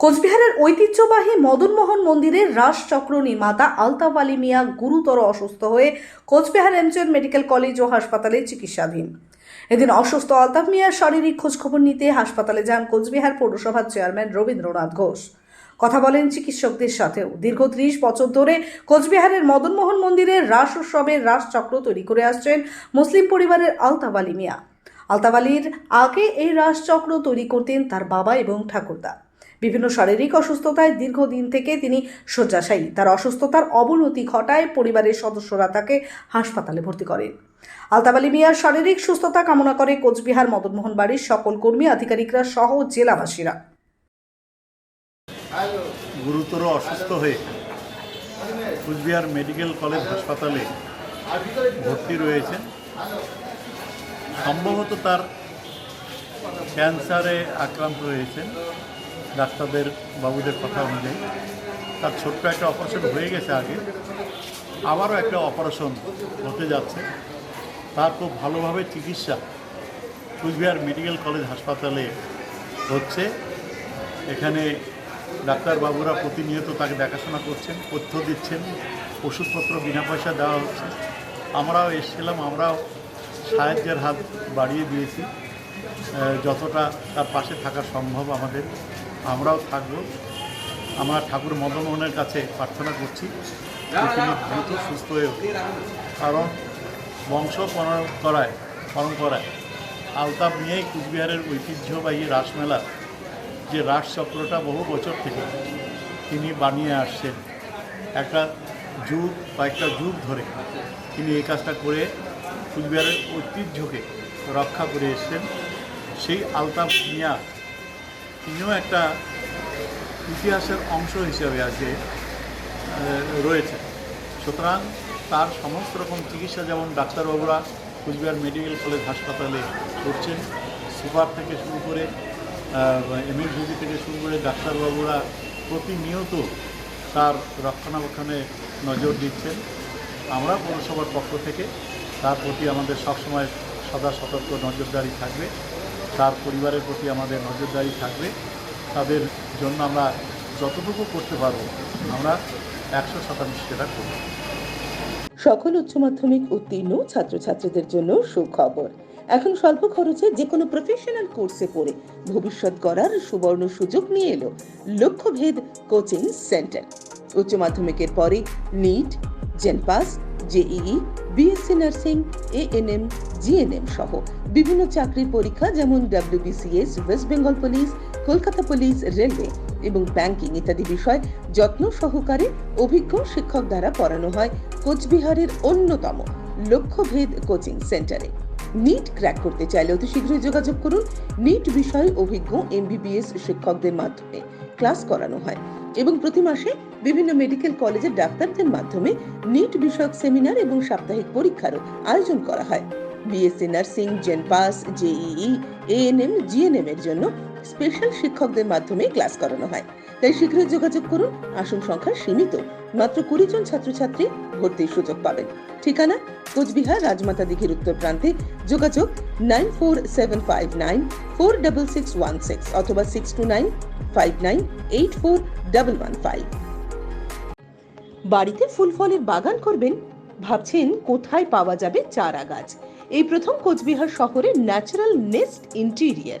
কোচবিহারের ঐতিহ্যবাহী মদনমোহন মন্দিরের রাসচক্র নির্মাতা আলতাফ আলী মিয়া গুরুতর অসুস্থ হয়ে কোচবিহার এমজেন মেডিকেল কলেজ ও হাসপাতালে চিকিৎসাধীন। এদিন অসুস্থ আলতাফ মিয়ার শারীরিক খোঁজখবর নিতে হাসপাতালে যান কোচবিহার পৌরসভার চেয়ারম্যান রবীন্দ্রনাথ ঘোষ। কথা বলেন চিকিৎসকদের সাথেও। দীর্ঘ ত্রিশ বছর ধরে কোচবিহারের মদনমোহন মন্দিরের রাস উৎসবের রাসচক্র তৈরি করে আসছেন মুসলিম পরিবারের আলতাফ আলী মিয়া। আলতাফ আলীর আগে এই রাসচক্র তৈরি করতেন তার বাবা এবং ঠাকুরদা। বিভিন্ন শারীরিক অসুস্থতায় দীর্ঘদিন থেকে তিনি শয্যাশায়ী। তার অসুস্থতার অবনতি ঘটায় পরিবারের সদস্যরা তাকে হাসপাতালে ভর্তি করেন। আলতাফ আলী মিয়ার শারীরিক সুস্থতা কামনা করে কোচবিহার মদনমোহন বাড়ির সকল কর্মী আধিকারিকরা সহ জেলাবাসীরা। গুরুতর অসুস্থ হয়ে কুচবিহার মেডিকেল কলেজ হাসপাতালে ভর্তি রয়েছে সম্ভবত তার ক্যান্সারে আক্রান্ত রয়েছেন ডাক্তারদের বাবুদের কথা অনুযায়ী, তার ছোট্ট একটা অপারেশন হয়ে গেছে আগে। আবারও একটা অপারেশন হতে যাচ্ছে। তার খুব ভালোভাবে চিকিৎসা কুচবিহার মেডিকেল কলেজ হাসপাতালে হচ্ছে। এখানে ডাক্তারবাবুরা প্রতিনিয়ত তাকে দেখাশোনা করছেন, তথ্য দিচ্ছেন, ওষুধপত্র বিনা পয়সা দেওয়া হচ্ছে। আমরাও এসেছিলাম, আমরাও সাহায্যের হাত বাড়িয়ে দিয়েছি। যতটা তার পাশে থাকা সম্ভব আমাদের। আমরাও থাকব। আমরা ঠাকুর মদনমোহনের কাছে প্রার্থনা করছি তিনি দ্রুত সুস্থ হয়ে। কারণ বংশ পরম্পরায় পরম্পরায় আলতাপ নিয়েই কুচবিহারের ঐতিহ্যবাহী রাসমেলা যে রাস চক্রটা বহু বছর থেকে তিনি বানিয়ে আসছেন। একটা যুগ বা একটা যুগ ধরে তিনি এই কাজটা করে কুচবিহারের ঐতিহ্যকে রক্ষা করে এসছেন। সেই আলতাফ মিয়া তিনিও একটা ইতিহাসের অংশ হিসেবে আজকে রয়েছে সুতরাং তার সমস্ত রকম চিকিৎসা যেমন ডাক্তারবাবুরা কুচবিহার মেডিকেল কলেজ হাসপাতালে করছেন, সুপার থেকে শুরু করে এমএসবিবি থেকে শুরু করে ডাক্তারবাবুরা প্রতিনিয়ত তার রক্ষণাবেক্ষণে নজর দিচ্ছেন। আমরা পৌরসভার পক্ষ থেকে তার প্রতি আমাদের সবসময় সদা সতর্ক নজরদারি থাকবে। তার পরিবারের প্রতি আমাদের নজরদারি থাকবে। তাদের জন্য আমরা যতটুকু করতে পারব, আমরা একশো শতাংশ সেটা করব। সকল উচ্চ মাধ্যমিক উত্তীর্ণ ছাত্রছাত্রীদের জন্য সুখবর। এখন স্বল্প খরচে যে কোনো প্রফেশনাল কোর্সে পড়ে ভবিষ্যৎ গড়ার সুবর্ণ সুযোগ নিয়ে এলো লক্ষ্যভেদ কোচিং সেন্টার উচ্চ মাধ্যমিকের পরে NEET জেনপাস JEE BSc nursing ANM GNM সহ বিভিন্ন চাকরির পরীক্ষা যেমন WBCS West Bengal police Kolkata police railway এবং ব্যাংকিং ইত্যাদি বিষয় যত্ন সহকারে অভিজ্ঞ শিক্ষক দ্বারা পড়ানো হয় কোচবিহারের অন্যতম লক্ষ্যভেদ কোচিং সেন্টারে। নিট ক্র্যাক করতে চাইলে অতি শীঘ্রই যোগাযোগ করুন। নিট বিষয়ে অভিজ্ঞ এমবিবিএস শিক্ষকদের মাধ্যমে ক্লাস করানো হয়। এবং প্রতি মাসে বিভিন্ন মেডিকেল কলেজের ডাক্তারদের মাধ্যমে নিট বিষয়ক সেমিনার এবং সাপ্তাহিক পরীক্ষারও আয়োজন করা হয়। BSc nursing জেনপাস JEE, ANM, GNM এর জন্য স্পেশাল শিক্ষকদের মাধ্যমে ক্লাস করানো হয়। তাই শীঘ্রই যোগাযোগ করুন। আসন সংখ্যা সীমিত। মাত্র কুড়ি জন ছাত্রছাত্রী ভর্তির সুযোগ পাবেন। ঠিকানা? কোচবিহার, রাজমাতা দিঘির উত্তর প্রান্তে। যোগাযোগ nine four seven five nine four double six one six অথবা six two nine five nine eight four double one five. বাড়িতে ফুল ফলের বাগান করবেন? ভাবছেন কোথায় পাওয়া যাবে চারা গাছ এই প্রথম কোচবিহার শহরে natural nest interior.